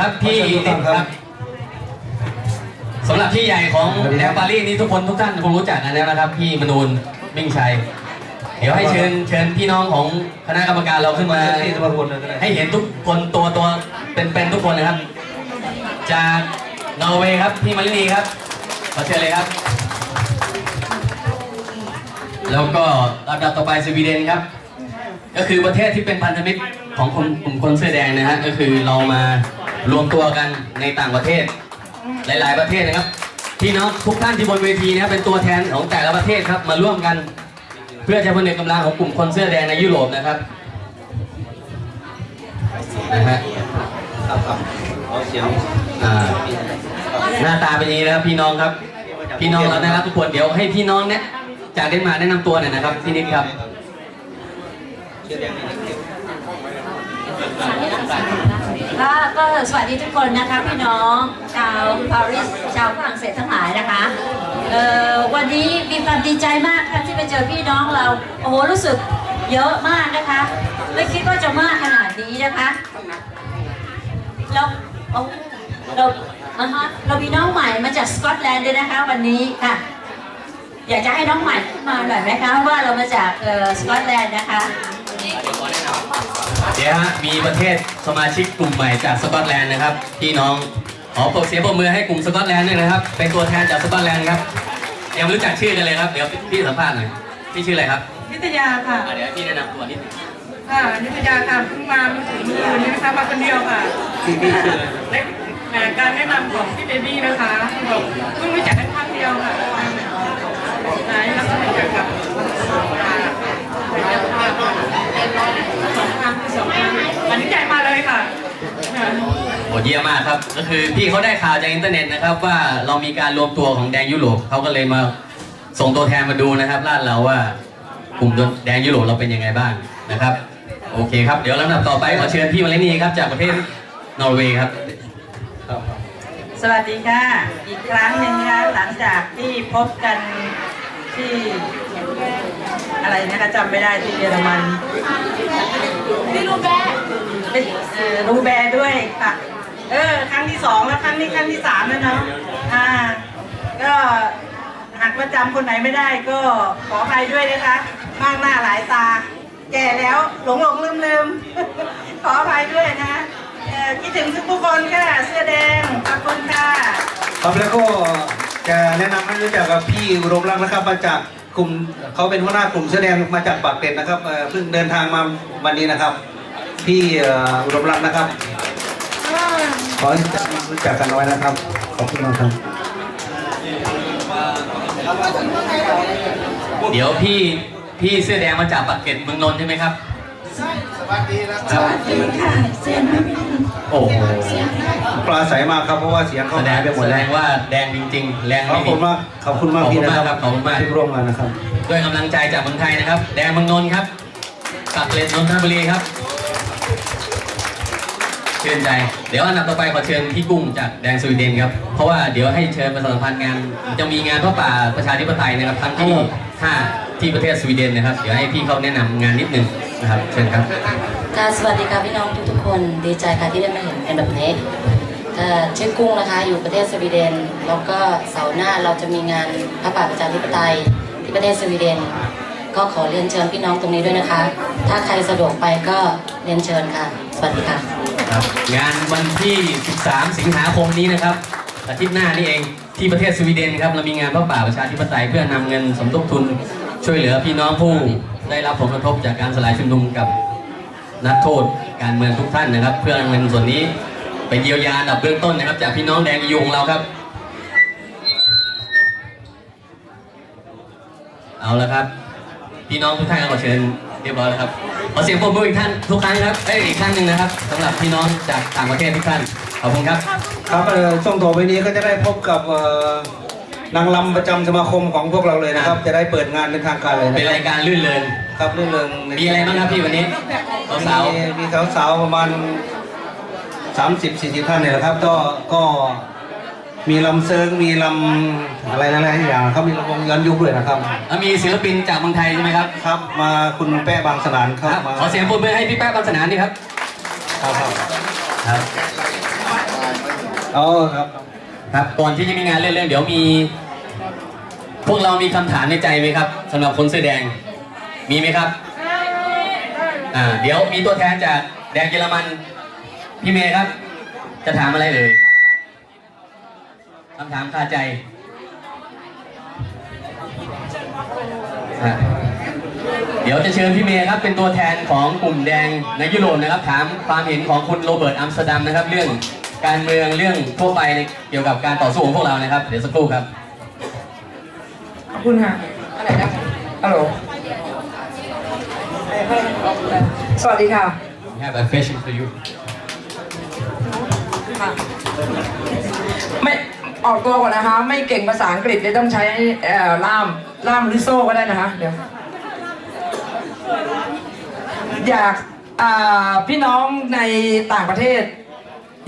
ครับพี่ครับสำหรับพี่ใหญ่ของแนวปารีสนี่ทุกคนทุกท่านคงรู้จักกันแล้วนะครับ พี่มนูนมิ่งชัย เดี๋ยวให้เชิญเชิญพี่น้องของคณะกรรมการเราขึ้นมาที่สมาคมเลยก็ได้ให้เห็นทุกคนตัวตัวเป็นๆทุกคนนะครับ จากนอร์เวย์ครับพี่มารินีครับขอเชิญเลยครับ แล้วก็ลำดับต่อไปสวีเดนครับ ก็คือประเทศที่เป็นพันธมิตรของคนกลุ่มคนเสื้อแดงนะฮะก็คือเรามา รวมตัวกันในต่างประเทศ หลาย ๆ ประเทศนะครับพี่น้องทุกท่านที่บนเวทีนะครับเป็นตัวแทนของแต่ละประเทศครับมาร่วมกัน เพื่อจะผนึกกำลังของกลุ่มคนเสื้อแดงในยุโรปนะครับนะฮะครับครับเอเสียงอ่าหน้าตาเป็นอย่างนี้นะครับพี่น้องครับ พี่น้องเรานะครับทุกคนเดี๋ยวให้พี่น้องเนี่ยจากเดนมาร์กแนะนำตัวหน่อยนะครับพี่นิดครับ ค่ะก็สวัสดีทุกคนนะคะพี่น้องชาวปารีสชาวฝรั่งเศสทั้งหลายนะคะเอ่อวันนี้มีความดีใจมากค่ะที่ไปเจอพี่น้องเราโอ้โหรู้สึกเยอะมากนะคะ ไม่คิดว่าจะมากขนาดนี้นะคะเราเอาเราอ่าฮะเรามีน้องใหม่มาจากสกอตแลนด์ด้วยนะคะวันนี้ค่ะ อยากจะให้น้องใหม่มาหน่อยไหมคะว่าเรามาจากสกอตแลนด์นะคะ เดี๋ยวฮะมีประเทศสมาชิกกลุ่มใหม่จากสกอตแลนด์นะครับพี่น้องขอปรบเสียงปรบมือให้กลุ่มสกอตแลนด์ด้วยนะครับ เป็นตัวแทนจากสกอตแลนด์ครับยังไม่รู้จักชื่อกันเลยครับเดี๋ยวพี่สัมภาษณ์หน่อยพี่ชื่ออะไรครับนิตยาค่ะอะเดี๋ยวพี่แนะนำตัวนิดนึงค่ะนิตยาค่ะเพิ่งมาเมื่อถึงเมื่อคืนนี้นะคะมาคนเดียวค่ะพี่พี่ชื่ออะไรและแต่การแนะนำของพี่เบบี้นะคะบอกเพิ่งรู้จักได้ครั้งเดียวค่ะไหนแล้วก็รู้จักกับส อันนี้ใจมาเลยค่ะ โหเยี่ยมมากครับ ก็คือพี่เขาได้ข่าวจากอินเทอร์เน็ตนะครับว่าเรามีการรวมตัวของแดงยุโรปเขาก็เลยมาส่งตัวแทนมาดูนะครับลาดเราว่ากลุ่มแดงยุโรปเราเป็นยังไงบ้างนะครับ โอเคครับ เดี๋ยวลำดับต่อไปขอเชิญพี่มาเลนีครับจากประเทศนอร์เวย์ครับครับครับสวัสดีค่ะ อีกครั้งหนึ่งนะคะหลังจากที่พบกันที่ อะไรนะคะจำไม่ได้ที่เยอรมันที่รูแบเออรูแบด้วยค่ะ เออ ครั้งที่สองแล้วครั้งนี้ครั้งที่สามแล้วเนาะอ่า ก็หากว่าจำคนไหนไม่ได้ก็ขออภัยด้วยนะคะมากหน้าหลายตา แก่แล้วหลงหลงลืมลืมขออภัยด้วยนะคะเอ่อคิดถึงทุกคนค่ะ เสื้อแดง ขอบคุณค่ะครับแล้วก็จะแนะนำให้รู้จักกับพี่อุดมรักษ์นะครับมาจาก กลุ่มเขาเป็นหัวหน้ากลุ่มแสอแดงมาจากปากเกร็ดนะครับเอ่อเพิ่งเดินทางมาวันนี้นะครับ พี่เอ่ออุดมรักษ์นะครับ ขอให้รู้จักกันไว้นะครับ ขอบคุณมากครับ เดี๋ยวพี่พี่เสื้อแดงมาจากปากเกร็ดเมืองนนท์ใช่ไหมครับ ใช่ สวัสดีแล้วครับโอ้โห ปลาใสมากครับเพราะว่าเสียงเขาแสดหางยไปหมดแสดแล้วงว่าแดงจริง ๆ แรงขอไม่บมี คุณมากขอบคุณมากพี่นะครับขอบคุณมากครับที่ร่วมงานนะครับ ด้วยกำลังใจจากเมืองไทยนะครับ แดงเมืองนนท์ครับปากเกร็ดนนทบุรีครับเชิญใจ เดี๋ยวอันดับต่อไปขอเชิญพี่กุ้งจากแดงสวีเดนครับ เพราะว่าเดี๋ยวให้เชิญประชาสัมพันธ์งาน จะมีงานพระป่าประชาธิปไตยนะครับครั้งที่5ที่ประเทศสวีเดนนะครับ เดี๋ยวให้พี่เขาแนะนำงานนิดนึงนะครับ เชิญครับ ค่ะสวัสดีค่ะพี่น้องทุกๆคน ดีใจค่ะที่ได้มาเห็นกันแบบนี้เอ่อ ชื่อกุ้งนะคะอยู่ประเทศสวีเดน แล้วก็เสาร์หน้าเราจะมีงานพระป่าประชาธิปไตยที่ประเทศสวีเดน ก็ขอเรียนเชิญพี่น้องตรงนี้ด้วยนะคะ ถ้าใครสะดวกไปก็เรียนเชิญค่ะ สวัสดีค่ะครับงานวันที่ 13 สิงหาคมนี้นะครับอาทิตย์หน้านี่เองที่ประเทศสวีเดนครับเรามีงานพระป่าประชาธิปไตยเพื่อนำเงินสมทบทุนช่วยเหลือพี่น้องผู้ได้รับผลกระทบจากการสลายชุมนุมกับนักโทษการเมืองทุกท่านนะครับ เพื่อเงินส่วนนี้ ไปเยียวยาอันดับเบื้องต้นนะครับ จากพี่น้องแดงยุงเราครับ เอาละครับ พี่น้องทุกท่านขอเชิญเรียบร้อยแล้วครับขอเสียงปรบมืออีกท่านทุกครั้งครับเอ้ยอีกครั้งหนึ่งนะครับสำหรับพี่น้องจากต่างประเทศทุกท่านขอบคุณครับ ครับเอ่อช่วงต่อไปนี้ก็จะได้พบกับเอ่อนางลำประจำสมาคมของพวกเราเลยนะครับ จะได้เปิดงานเป็นทางการเลยนะเป็นครัรายการลื่นเริงครับเรื่องเริงมีอะไรบ้างครับพี่วันนี้สาวมีมีสาวๆประมาณ 30 40ท่านเนี่ยนะครับ ก็ก็มีลำเซิงมีลำอะไรหลายๆอย่างเขามีลำวงย้อนยุคด้วยนะครับๆแล้วมีศิลปินจากเมืองไทยใช่ไหมครับครับมาคุณแป้บางสนานครับมาขอเสียงปรบมือให้พี่แป๊ะบางสนานดีครับครับครับครับ อ๋อครับครับก่อนที่จะมีงานเรื่องๆเดี๋ยวมี พวกเรามีคำถามในใจไหมครับสำหรับคนเสื้อแดงมีไหมครับอ่าเดี๋ยวมีตัวแทนจากแดงเยอรมัน พี่เมย์ครับ จะถามอะไรเลยคำถามคาใจอะเดี๋ยวจะเชิญพี่เมย์ครับเป็นตัวแทนของกลุ่มแดงในยุโรปนะครับ ถามความเห็นของคุณโรเบิร์ตอัมสเตอร์ดัมนะครับ เรื่องการเมืองเรื่องทั่วไปในเกี่ยวกับการต่อสู้ของพวกเรานะครับ เดี๋ยวสักครู่ครับขอบคุณค่ะอะไรนะฮัลโหลสวัสดีค่ะ We have a question for you ไม่ออกตัวก่อนนะคะ ไม่เก่งภาษาอังกฤษเลยต้องใช้เอ่อล่ามล่ามหรือโซ่ก็ได้นะคะ เดี๋ยว อยากอ่าพี่น้องในต่างประเทศ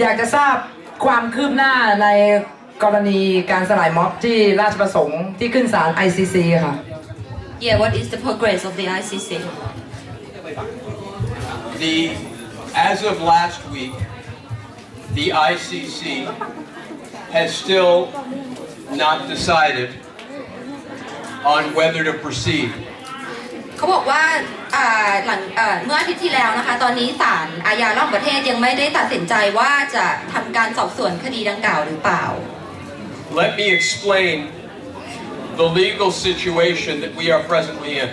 อยากจะทราบความคืบหน้าในกรณีการสลายม็อบที่ราชประสงค์ที่ขึ้นศาล ICC ค่ะ Yeah what is the progress of the ICC The, as of last week, the ICC has still not decided on whether to proceed. เขาบอกว่าอ่าหลังเอ่อเมื่ออาทิตย์ที่แล้วนะคะ ตอนนี้ศาลอาญาระหว่างประเทศยังไม่ได้ตัดสินใจว่าจะทำการสอบสวนคดีดังกล่าวหรือเปล่า Let me explain the legal situation that we are presently in.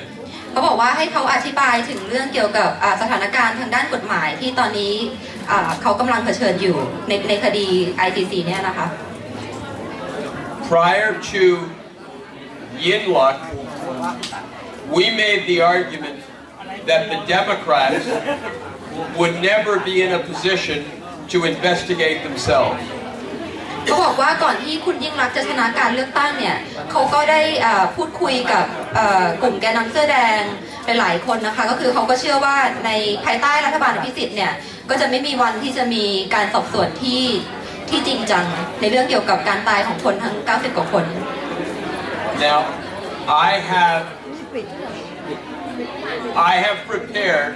เขาบอกว่าให้เขาอธิบายถึงเรื่องเกี่ยวกับอ่าสถานการณ์ทางด้านกฎหมายที่ตอนนี้อ่า เขากำลังเผชิญอยู่ในในคดี ICC เนี่ยนะคะ Prior to Yinluck, we made the argument that the Democrats would never be in a position to investigate themselves. เขาบอกว่าก่อนที่คุณยิ่งรักษณ์จะชนะการเลือกตั้งเนี่ยเขาก็ได้อ่าพูดคุยกับเอ่อกลุ่มแกนนำเสื้อแดงหลายๆคนนะคะ ก็คือเขาก็เชื่อว่าในภายใต้รัฐบาลอภิสิทธิ์เนี่ย ก็จะไม่มีวันที่จะมีการสอบสวนที่ที่จริงจังในเรื่องเกี่ยวกับการตายของคนทั้ง 90 กว่าคน Now, I have I have prepared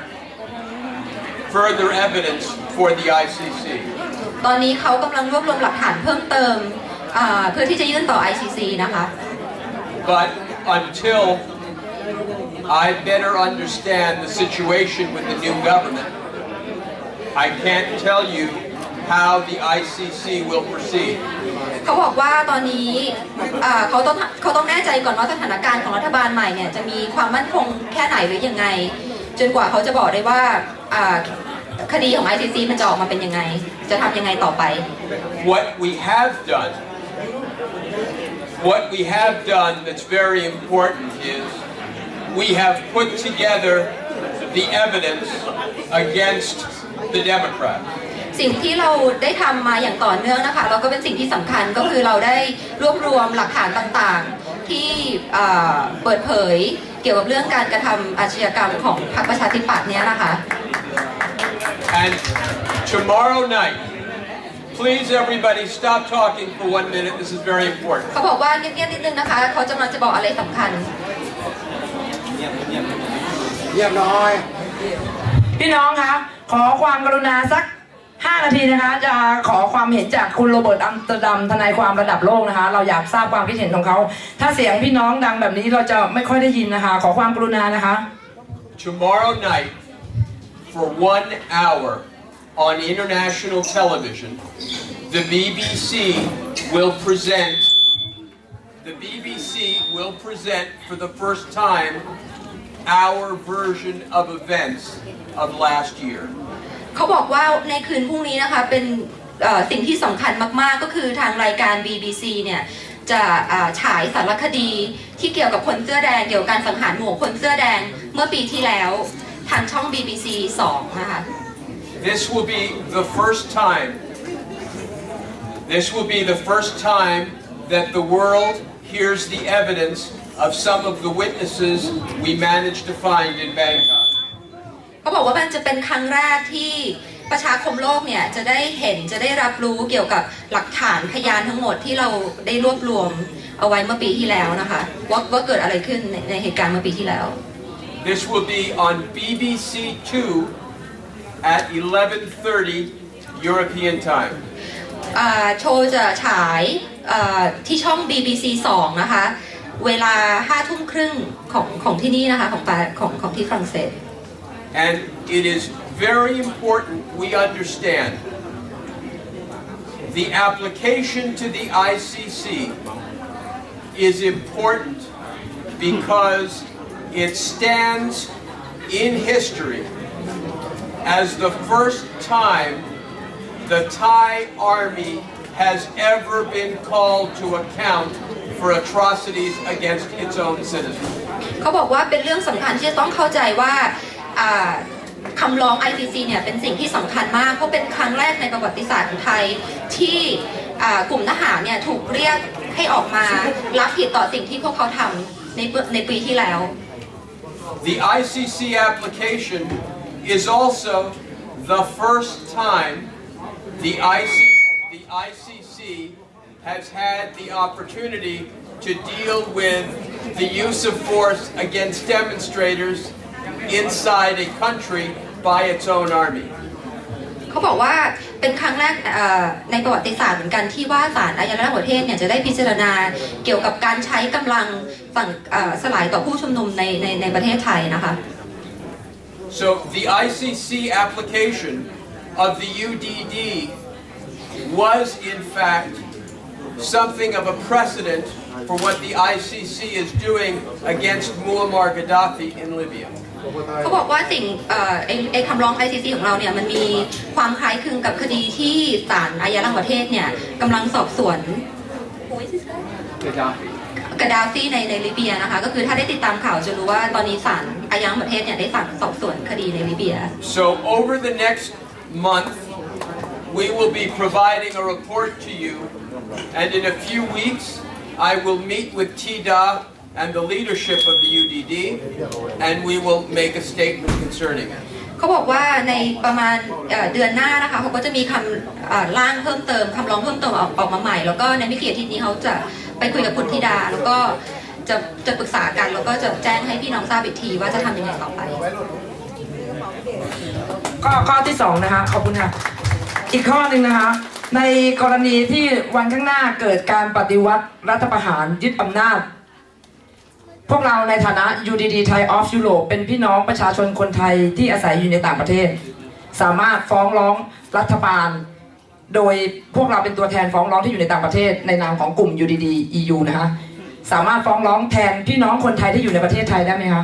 further evidence for the ICC. ตอนนี้เขากำลังรวบรวมหลักฐานเพิ่มเติมอ่าเพื่อที่จะยื่นต่อ ICC นะคะ But until I better understand the situation with the new government, I can't tell you how the ICC will proceed. เขาบอกว่าตอนนี้อ่าเขาต้องเขาต้องแน่ใจก่อนว่าสถานการณ์ของรัฐบาลใหม่เนี่ยจะมีความมั่นคงแค่ไหนหรือยังไง จนกว่าเขาจะบอกได้ว่าอ่าคดีของ ICC มันจะออกมาเป็นยังไง จะทำยังไงต่อไป What we have done, what we have done that's very important is we have put together the evidence against the Democrats. สิ่งที่เราได้ทำมาอย่างต่อเนื่องนะคะแล้วก็เป็นสิ่งที่สำคัญก็คือเราได้รวบรวมหลักฐานต่างๆ ที่อ่าเปิดเผยเกี่ยวกับเรื่องการกระทำอาชญากรรมของพรรคประชาธิปัตย์เนี่ยนะคะ And tomorrow night, please everybody stop talking for one minute. This is very important. เขาบอกว่าเงียบๆนิดนึงนะคะ เขากำลังจะบอกอะไรสำคัญ พี่น้องคะ ขอความกรุณาสัก 5 นาทีนะคะ จะขอความเห็นจากคุณโรเบิร์ตอัมสเตอร์ดัมทนายความระดับโลกนะคะ เราอยากทราบความคิดเห็นของเขา ถ้าเสียงพี่น้องดังแบบนี้เราจะไม่ค่อยได้ยินนะคะ ขอความกรุณานะคะ Tomorrow night, for one hour on international television, the BBC will present. The BBC will present for the first time our version of events of last year. เขาบอกว่าในคืนพรุ่งนี้นะคะเป็นเอ่อสิ่งที่สำคัญมาก ๆ ก็คือทางรายการ BBC เนี่ยจะอ่าฉายสารคดีที่เกี่ยวกับคนเสื้อแดงเกี่ยวกับการสังหารหมู่คนเสื้อแดงเมื่อปีที่แล้วทางช่อง BBC 2 นะคะ This will be the first time. This will be the first time that the world hears the evidence of some of the witnesses we managed to find in Bangkok. เขาบอกว่ามันจะเป็นครั้งแรกที่ประชาคมโลกเนี่ยจะได้เห็นจะได้รับรู้เกี่ยวกับหลักฐานพยานทั้งหมดที่เราได้รวบรวมเอาไว้เมื่อปีที่แล้วนะคะว่าว่าเกิดอะไรขึ้นในในเหตุการณ์เมื่อปีที่แล้ว This will be on BBC 2 at 11:30 European time. อ่าโชว์จะฉายอ่าที่ช่อง BBC 2 นะคะ เวลา5ทุ่มครึ่งของของที่นี่นะคะ ของปาของของที่ฝรั่งเศส And it is very important we understand the application to the ICC is important because it stands in history as the first time the Thai army has ever been called to account for atrocities against its own citizens. เขาบอกว่าเป็นเรื่องสำคัญที่จะต้องเข้าใจว่าอ่าคำร้อง ICC เนี่ยเป็นสิ่งที่สำคัญมากเพราะเป็นครั้งแรกในประวัติศาสตร์ของไทยที่อ่ากลุ่มทหารเนี่ยถูกเรียกให้ออกมารับผิดต่อสิ่งที่พวกเขาทำในปีในปีที่แล้ว The ICC application is also the first time the, IC, the ICC has had the opportunity to deal with the use of force against demonstrators inside a country by its own army. เขาบอกว่าเป็นครั้งแรกเอ่อในประวัติศาสตร์เหมือนกันที่ว่าศาลอายการระดับประเทศเนี่ยจะได้พิจารณาเกี่ยวกับการใช้กำลังสั่งเอ่อสลายต่อผู้ชุมนุมในในในประเทศไทยนะคะ So the ICC application of the UDD was in fact something of a precedent for what the ICC is doing against Muammar Gaddafi in Libya. เขาบอกว่าสิ่งเอ่อไอ้ไอ้คำร้อง ICC ของเราเนี่ยมันมีความคล้ายคลึงกับคดีที่ศาลอายาระหว่างประเทศเนี่ยกำลังสอบสวนกาดาฟีในในลิเบียนะคะก็คือถ้าได้ติดตามข่าวจะรู้ว่าตอนนี้ศาลอายาระหว่างประเทศเนี่ยได้สั่งสอบสวนคดีในลิเบีย So over the next month, we will be providing a report to you, and in a few weeks, I will meet with TIDA and the leadership of the UDD, and we will make a statement concerning it. เขาบอกว่าในประมาณเอ่อเดือนหน้านะคะเขาก็จะมีคำเอ่อร่างเพิ่มเติมคำร้องเพิ่มเติมออกออกมาใหม่ แล้วก็ในไม่กี่อาทิตย์นี้เขาจะไปคุยกับคุณธิดา แล้วก็จะจะปรึกษากันแล้วก็จะแจ้งให้พี่น้องทราบอีกทีว่าจะทำยังไงต่อไปข้อข้อที่สองนะคะขอบคุณค่ะอีกข้อหนึ่งนะคะ ในกรณีที่วันข้างหน้าเกิดการปฏิวัติรัฐประหารยึดอำนาจ พวกเราในฐานะ UDD Thai of Europe เป็นพี่น้องประชาชนคนไทยที่อาศัยอยู่ในต่างประเทศ สามารถฟ้องร้องรัฐบาล โดยพวกเราเป็นตัวแทนฟ้องร้องที่อยู่ในต่างประเทศ ในนามของกลุ่ม UDD EU นะคะสามารถฟ้องร้องแทนพี่น้องคนไทยที่อยู่ในประเทศไทยได้ไหมคะ